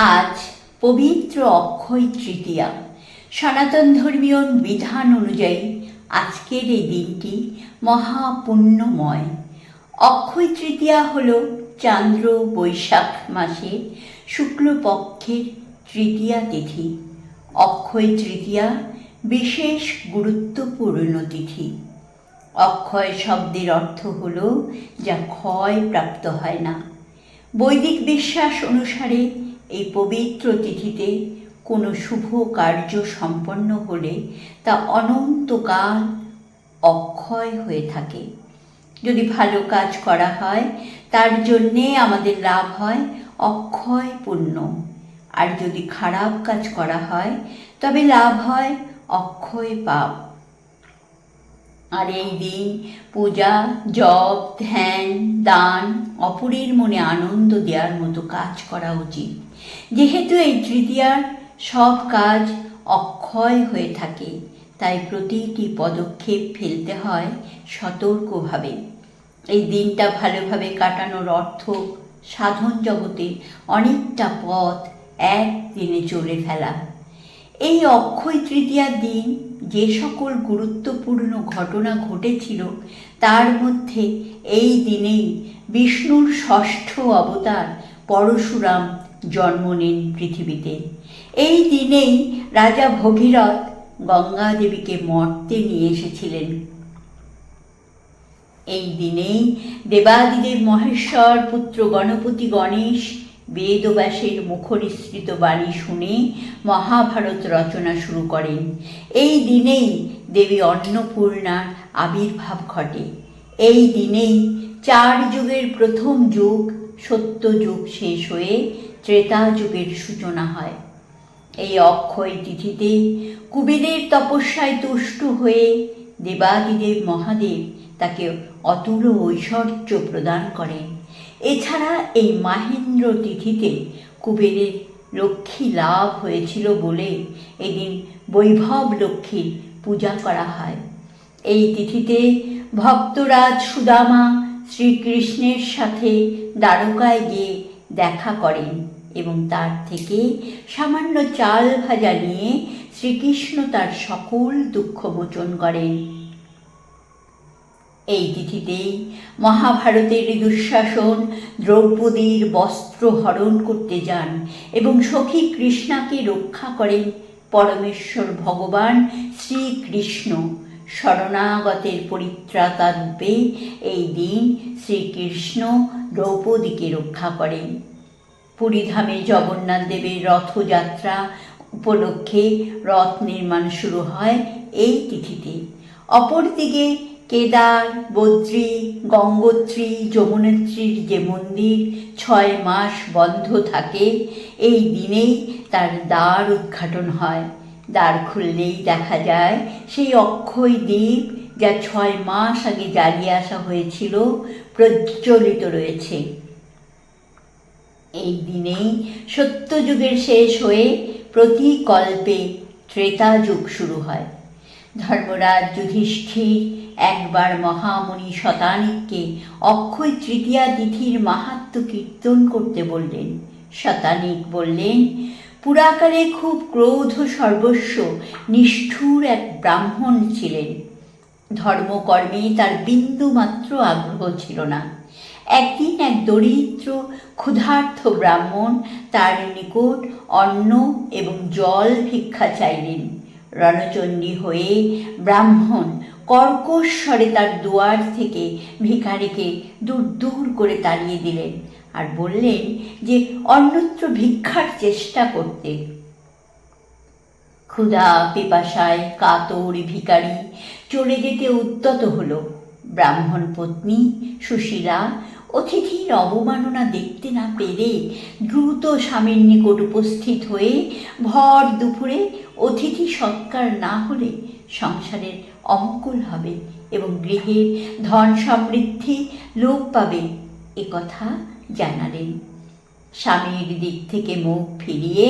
আজ পবিত্র অক্ষয় তৃতীয়া। সনাতন ধর্মীয় বিধান অনুযায়ী আজকের এই দিনটি মহাপুণ্যময়। অক্ষয় তৃতীয়া হল চান্দ্র বৈশাখ মাসে শুক্লপক্ষের তৃতীয়া তিথি। অক্ষয় তৃতীয়া বিশেষ গুরুত্বপূর্ণ তিথি। অক্ষয় শব্দের অর্থ হল যা ক্ষয় প্রাপ্ত হয় না। বৈদিক বিশ্বাস অনুসারে এই পবিত্র তিথিতে কোনো শুভ কার্য সম্পন্ন হলে তা অনন্তকাল অক্ষয় হয়ে থাকে। যদি ভালো কাজ করা হয়, তার জন্যে আমাদের লাভ হয় অক্ষয় পুণ্য আর যদি খারাপ কাজ করা হয়, তবে লাভ হয় অক্ষয় পাপ। আর এই দিন পূজা, জপ, ধ্যান, দান অপরের মনে আনন্দ দেওয়ার মতো কাজ করা উচিত। যেহেতু এই তৃতীয়ার সব কাজ অক্ষয় হয়ে থাকে, তাই প্রতিটি পদক্ষেপ ফেলতে হয় সতর্কভাবে। এই দিনটা ভালোভাবে কাটানোর অর্থ সাধন জগতে অনেকটা পথ একদিনে চলে ফেলা। এই অক্ষয় তৃতীয়ার দিন যে সকল গুরুত্বপূর্ণ ঘটনা ঘটেছিল, তার মধ্যে এই দিনেই বিষ্ণুর ষষ্ঠ অবতার পরশুরাম জন্ম নেন পৃথিবীতে। এই দিনেই রাজা ভগীরথ গঙ্গা দেবীকে মর্তে নিয়ে এসেছিলেন। এই দিনেই দেবাদিদেব মহেশ্বর পুত্র গণপতি গণেশ বেদব্যাসের মুখনিসৃত বাণী শুনে মহাভারত রচনা শুরু করেন। এই দিনেই দেবী অন্নপূর্ণার আবির্ভাব ঘটে। এই দিনেই চার যুগের প্রথম যুগ, সত্য যুগ শেষ হয়ে ত্রেতা যুগের সূচনা হয়। এই অক্ষয় তিথিতে কুবেরের তপস্যায় তুষ্ট হয়ে দেবাদিদেব মহাদেব তাকে অতুল ঐশ্বর্য প্রদান করেন। এছাড়া এই মাহেন্দ্র তিথিতে কুবেরের লক্ষ্মী লাভ হয়েছিল বলে এদিন বৈভব লক্ষ্মীর পূজা করা হয়। এই তিথিতে ভক্তরাজ সুদামা শ্রীকৃষ্ণের সাথে দ্বারকায় গিয়ে দেখা করেন এবং তার থেকে সামান্য চাল ভাজা নিয়ে শ্রীকৃষ্ণ তার সকল দুঃখ মোচন করেন। এই তিথিতেই মহাভারতের দুঃশাসন, দ্রৌপদীর বস্ত্র হরণ করতে যান এবং সখী কৃষ্ণাকে রক্ষা করেন পরমেশ্বর ভগবান শ্রীকৃষ্ণ। শরণাগতের পরিত্রাতা রূপে এই দিন শ্রীকৃষ্ণ দ্রৌপদীকে রক্ষা করেন। পুরীধামে জগন্নাথ দেবের রথযাত্রা উপলক্ষে রথ নির্মাণ শুরু হয় এই তিথিতে। অপরদিকে কেদার, বদ্রী, গঙ্গোত্রী যমুনেত্রীর যে মন্দির ছয় মাস বন্ধ থাকে, এই দিনেই তার দ্বার উদ্ঘাটন হয়। দ্বার খুললেই দেখা যায়, সেই অক্ষয় দ্বীপ যা ছয় মাস আগে জ্বালিয়ে আসা হয়েছিল, প্রজ্বলিত রয়েছে। এই দিনেই সত্যযুগের শেষ হয়ে প্রতি কল্পে ত্রেতা যুগ শুরু হয়। ধর্মরাজ যুধিষ্ঠির একবার মহামণি শতানিককে অক্ষয় তৃতীয়া তিথির মাহাত্ম কীর্তন করতে বললেন। শতানিক বললেন, পুরাকালে খুব ক্রোধ সর্বস্ব নিষ্ঠুর এক ব্রাহ্মণ ছিলেন। ধর্মকর্মে তার বিন্দু মাত্র আগ্রহ ছিল না। একদিন এক দরিদ্র ক্ষুধার্থ ব্রাহ্মণ তার নিকট অন্ন এবং জল ভিক্ষা চাইলেন। রণচণ্ডী হয়ে ব্রাহ্মণ কর্কশ স্বরে তার দুয়ার থেকে ভিখারিকে দূর দূর করে তাড়িয়ে দিলেন আর বললেন যে অন্যত্র ভিক্ষার চেষ্টা করতে। ক্ষুধা, পিপাসায় কাতর ভিখারি চলে যেতে উদ্যত হলো। ব্রাহ্মণ পত্নী সুশীলা অতিথির অবমাননা দেখতে না পেরে দ্রুত স্বামীর নিকট উপস্থিত হয়ে ভর দুপুরে অতিথি সৎকার না হলে সংসারের অমঙ্গল হবে এবং গৃহের ধন সমৃদ্ধি লোপ পাবে, এ কথা জানালেন। স্বামীর দিক থেকে মুখ ফিরিয়ে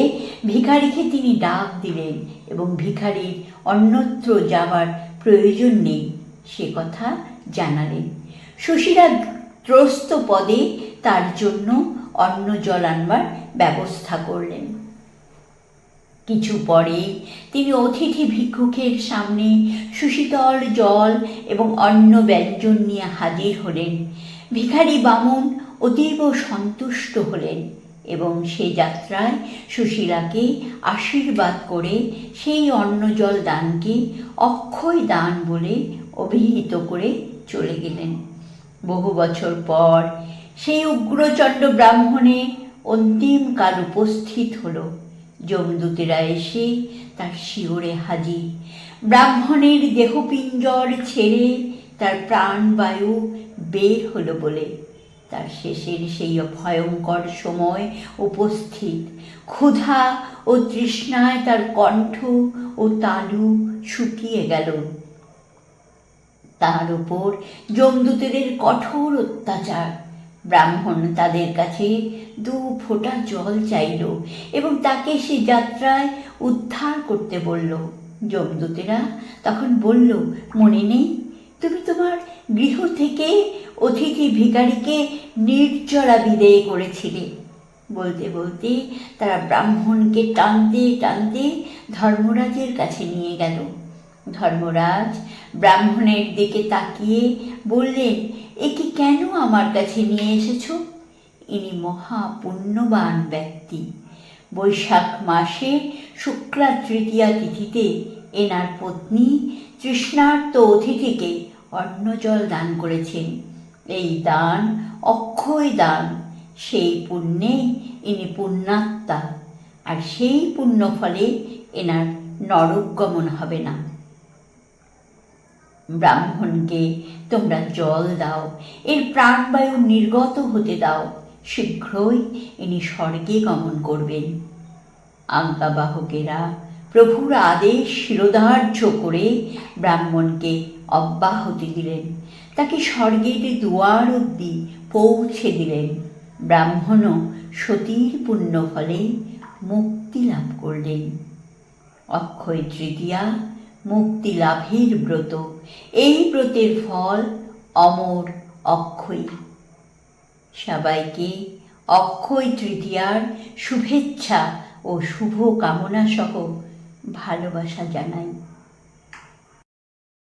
ভিখারিকে তিনি ডাক দিলেন এবং ভিখারির অন্যত্র যাওয়ার প্রয়োজন নেই, সে কথা জানালেন। সুশীলা ত্রস্ত পদে তার জন্য অন্ন জল আনবার ব্যবস্থা করলেন। কিছু পরে তিনি অতিথি ভিক্ষুকের সামনে সুশীতল জল এবং অন্ন ব্যঞ্জন নিয়ে হাজির হলেন। ভিখারি বামুন অতীব সন্তুষ্ট হলেন এবং সে যাত্রায় সুশীলাকে আশীর্বাদ করে সেই অন্ন জল দানকে অক্ষয় দান বলে অভিহিত করে চলে গেলেন। বহু বছর পর সেই উগ্রচণ্ড ব্রাহ্মণে অন্তিম কাল উপস্থিত হলো। যমদূতেরা এসে তার শিওরে হাজির। ব্রাহ্মণের দেহপিঞ্জর ছেড়ে তার প্রাণবায়ু বের হলো বলে। তার শেষের সেই ভয়ঙ্কর সময় উপস্থিত। ক্ষুধা ও তৃষ্ণায় তার কণ্ঠ ও তালু শুকিয়ে গেল। তার উপর যমদূতেদের কঠোর অত্যাচার। ব্রাহ্মণ তাদের কাছে দু ফোঁটা জল চাইল এবং তাকে সে যাত্রায় উদ্ধার করতে বলল। যমদূতেরা তখন বলল, মনে নেই, তুমি তোমার গৃহ থেকে অতিথি ভিখারিকে নির্জরা বিদেয় করেছিলে। বলতে বলতে তারা ব্রাহ্মণকে টানতে টানতে ধর্মরাজের কাছে নিয়ে গেল। ধর্মরাজ ব্রাহ্মণের দিকে তাকিয়ে বললেন, একে কেন আমার কাছে নিয়ে এসেছ? ইনি মহা পুণ্যবান ব্যক্তি। বৈশাখ মাসে শুক্লা তৃতীয়া তিথিতে এনার পত্নী তৃষ্ণার্ত অতিথিকে অন্নজল দান করেছেন। এই দান অক্ষয় দান। সেই পুণ্যে ইনি পুণ্যাত্মা। আর সেই পুণ্য ফলে এনার নরক গমন হবে না। ব্রাহ্মণকে, তোমরা জল দাও, এর প্রাণবায়ু নির্গত হতে দাও, শীঘ্রই ইনি স্বর্গে গমন করবেন। আজ্ঞাবাহকেরা প্রভুর আদেশ শিরোধার্য করে ব্রাহ্মণকে অব্যাহতি দিলেন। তাকে স্বর্গের দুয়ার অব্দি পৌঁছে দিলেন। ব্রাহ্মণও সতীর পুণ্য ফলে মুক্তি লাভ করলেন। অক্ষয় তৃতীয়া মুক্তি লাভের ব্রত। এই ব্রতের ফল অমর অক্ষয়। সবাইকে অক্ষয় তৃতীয়ার শুভেচ্ছা ও শুভ কামনা সহ ভালোবাসা জানাই।